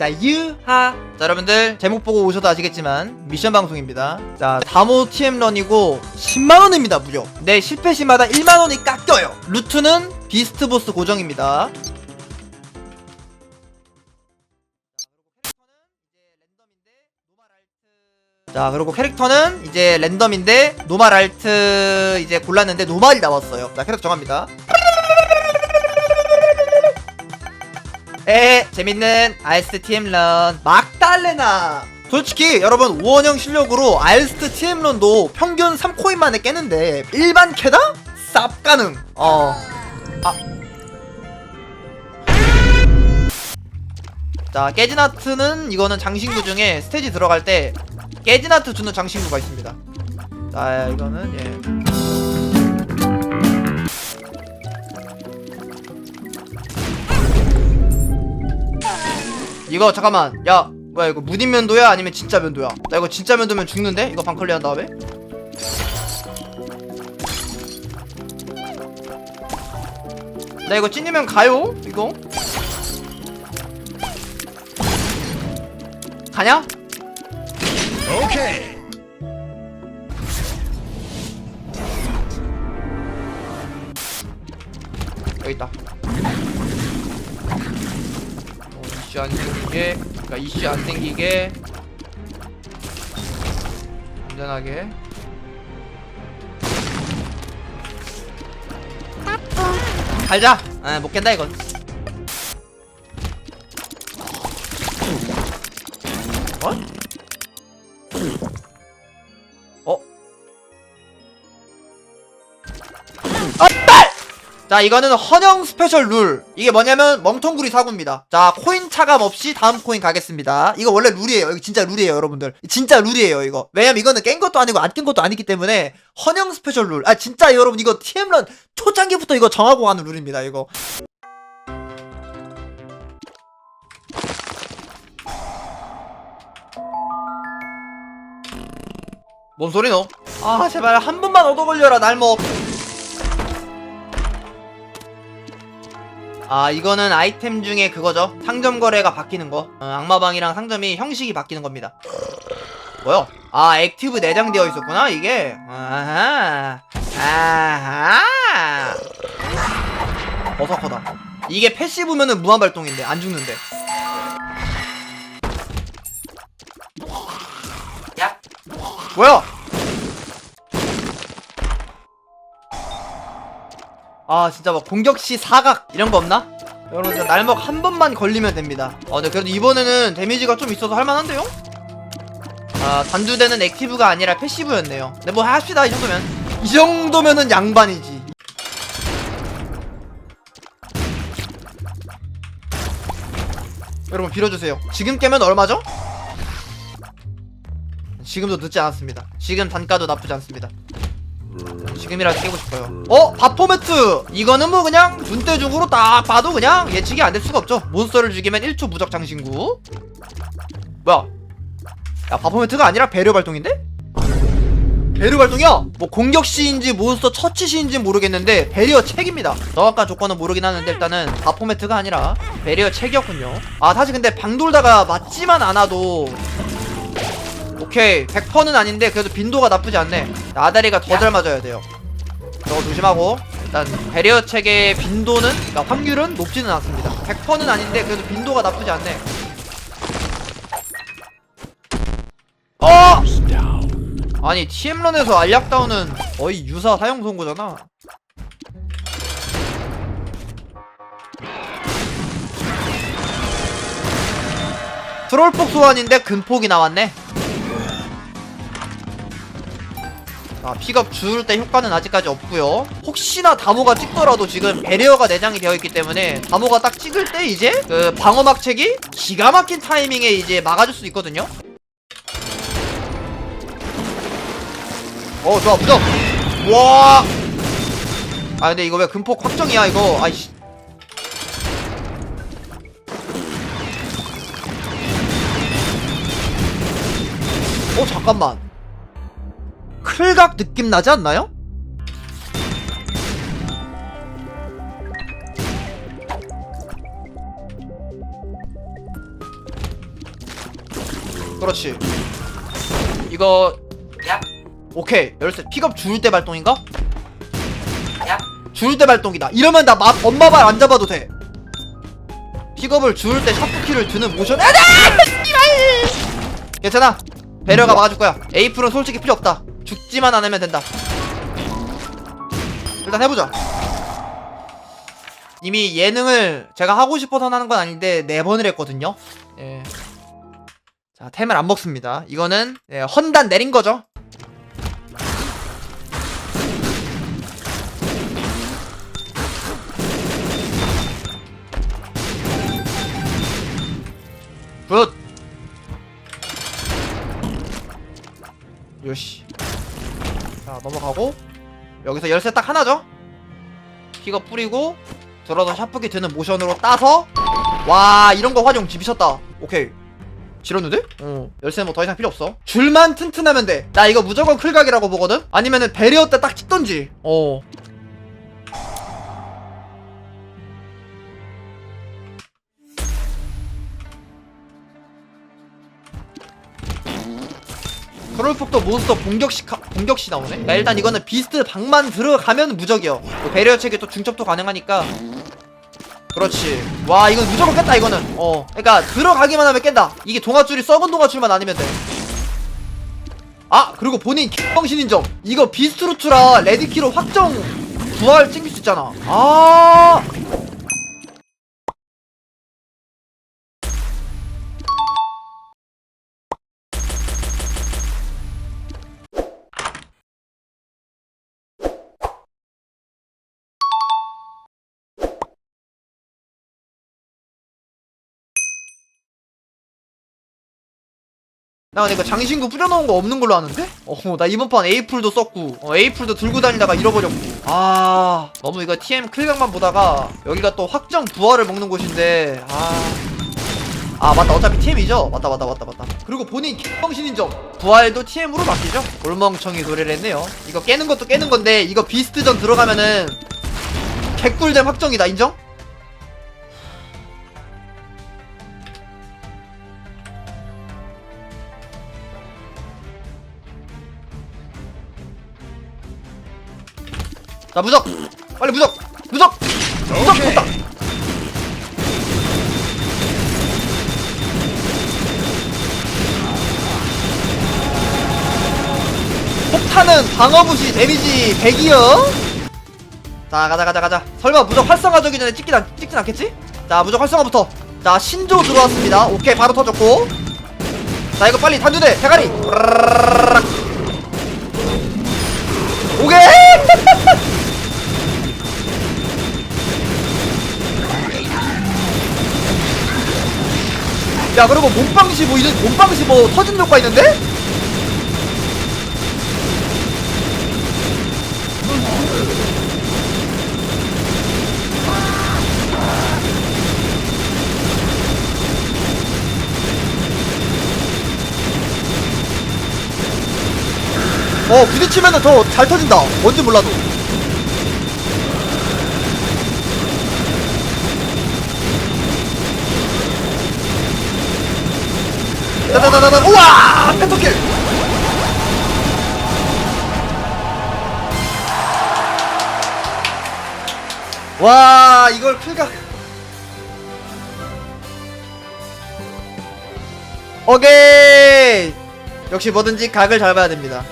자 유하. 자 여러분들 제목 보고 오셔도 아시겠지만 미션 방송입니다. 자 다모 TM런이고 10만원입니다 무려 네 실패 시마다 1만원이 깎여요. 루트는 비스트 보스 고정입니다. 자 그리고 캐릭터는 이제 랜덤인데 노말 알트 이제 골랐는데 노말이 나왔어요. 자 캐릭터 정합니다 에 재밌는 알스트 TM런. 막달레나. 솔직히 여러분 우원형 실력으로 알스트 TM런도 평균 3코인 만에 깨는데 일반 캐다? 쌉 가능. 어. 아. 자 깨진아트는 이거는 장신구 중에 스테이지 들어갈 때 깨진아트 주는 장신구가 있습니다. 자 이거는 예 이거 잠깐만. 야 뭐야 이거 무딘 면도야? 아니면 진짜 면도야? 나 이거 진짜 면도면 죽는데? 이거 방클리 한 다음에? 나 이거 찐이면 가요? 이거? 가냐? 오케이. 여기 있다. 어, 이슈 안 생기게, 그러니까 이슈 안 생기게 안전하게. 갈자. 아, 못 깬다 이건. 어? 어? 자 이거는 헌영 스페셜 룰. 이게 뭐냐면 멍텅구리 사고입니다. 자 코인 차감 없이 다음 코인 가겠습니다. 이거 원래 룰이에요. 이거 진짜 룰이에요 여러분들. 진짜 룰이에요 이거. 왜냐면 이거는 깬 것도 아니고 안 깬 것도 아니기 때문에 헌영 스페셜 룰아 진짜 여러분 이거 TM런 초창기부터 이거 정하고 가는 룰입니다 이거. 뭔 소리 너? 아 제발 한 번만 얻어 걸려라 날먹 아 이거는 아이템 중에 그거죠. 상점 거래가 바뀌는 거. 어, 악마방이랑 상점이 형식이 바뀌는 겁니다. 뭐야 아 액티브 내장되어 있었구나 이게? 아하. 아하. 버석하다. 이게 패시브면은 무한발동인데 안 죽는데. 야. 뭐야 아 진짜 막 공격시 사각 이런 거 없나? 여러분 진짜 날먹 한 번만 걸리면 됩니다. 어 근데 그래도 이번에는 데미지가 좀 있어서 할만한데요? 아 단두대는 액티브가 아니라 패시브였네요. 근데 뭐 합시다 이 정도면. 이 정도면은 양반이지. 여러분 빌어주세요. 지금 깨면 얼마죠? 지금도 늦지 않았습니다. 지금 단가도 나쁘지 않습니다 지금이라도 깨고 싶어요. 어? 바포매트! 이거는 뭐 그냥 눈대중으로 딱 봐도 그냥 예측이 안 될 수가 없죠. 몬스터를 죽이면 1초 무적 장신구. 뭐야? 야 바포매트가 아니라 배려 발동인데? 배려 발동이야? 뭐 공격 시인지 몬스터 처치 시인지 모르겠는데 배리어 책입니다. 정확한 조건은 모르긴 하는데 일단은 바포매트가 아니라 배리어 책이었군요. 아 사실 근데 방 돌다가 맞지만 않아도 오케이. 100%는 아닌데 그래도 빈도가 나쁘지 않네. 아다리가 더 잘 맞아야 돼요. 저거 조심하고. 일단 배리어 책의 빈도는 그러니까 확률은 높지는 않습니다. 100%는 아닌데 그래도 빈도가 나쁘지 않네. 어! 아니 TM런에서 알약다운은 거의 유사 사용 선고잖아. 트롤폭 소환인데 근폭이 나왔네 아, 픽업 줄때 효과는 아직까지 없고요. 혹시나 다모가 찍더라도 지금 배리어가 내장이 되어 있기 때문에 다모가 딱 찍을 때 이제 그 방어막 책이 기가 막힌 타이밍에 이제 막아줄 수 있거든요. 어 좋아 무적 와 아 근데 이거 왜 금폭 확정이야 이거? 아이씨. 어 잠깐만 클각 느낌 나지 않나요? 그렇지. 이거 야. 오케이. 열쇠. 픽업 줄때 발동인가? 야. 줄때 발동이다. 이러면 나 마, 엄마 발 안 잡아도 돼. 픽업을 줄때 샤프키를 드는 모션. 아, 씨발! 괜찮아. 배려가 막아줄 거야. 에이플은 솔직히 필요 없다 죽지만 않으면 된다. 일단 해보자 이미 예능을 제가 하고 싶어서 하는 건 아닌데 네 번을 했거든요. 예. 자 템을 안 먹습니다. 이거는 예, 헌단 내린 거죠 넘어가고 여기서 열쇠 딱 하나죠? 픽업 뿌리고 들어서 샤프기 드는 모션으로 따서 와 이런 거 활용 지비셨다. 오케이. 지렸는데? 어. 열쇠는 뭐 더 이상 필요 없어. 줄만 튼튼하면 돼나 이거 무조건 클각이라고 보거든? 아니면은 배리어 때 딱 찍던지. 어 크롤폭도 몬스터 공격시 카- 공격시 나오네. 야, 일단 이거는 비스트 방만 들어가면 무적이요. 그 배리어 체계 또 중첩도 가능하니까. 그렇지. 와 이건 무조건 깼다 이거는. 어. 그러니까 들어가기만 하면 깬다. 이게 동아줄이 썩은 동아줄만 아니면 돼. 아 그리고 본인 킹정신인 점. 이거 비스트루트라 레디키로 확정 부활 챙길 수 있잖아. 아. 나 근데 이거 장신구 뿌려놓은 거 없는 걸로 아는데? 어, 나 이번 판 에이플도 썼고, 어, 에이플도 들고 다니다가 잃어버렸고. 아, 너무 이거 TM 클각만 보다가, 여기가 또 확정 부활을 먹는 곳인데, 아. 아, 맞다. 어차피 TM이죠? 맞다, 맞다, 맞다, 맞다. 그리고 본인 정신인 점. 부활도 TM으로 바뀌죠? 골멍청이 노래를 했네요. 이거 깨는 것도 깨는 건데, 이거 비스트전 들어가면은, 개꿀잼 확정이다, 인정? 자 무적. 빨리 무적. 무적. 무적 됐다. 폭탄은 방어부시 데미지 100이요. 자 가자 가자 가자. 설마 무적 활성화 되기 전에 찍긴, 안, 찍진 않겠지? 자 무적 활성화부터. 자 신조 들어왔습니다. 오케이 바로 터졌고. 자 이거 빨리 단두대 대가리 야 그리고 몸빵시 뭐 이런 몸빵시 뭐 터진 효과 있는데? 어 부딪히면은 더 잘 터진다 뭔지 몰라도 따다다다다 우와! 펜터킬! 와 이걸 풀각. 오케이! 역시 뭐든지 각을 잘 봐야 됩니다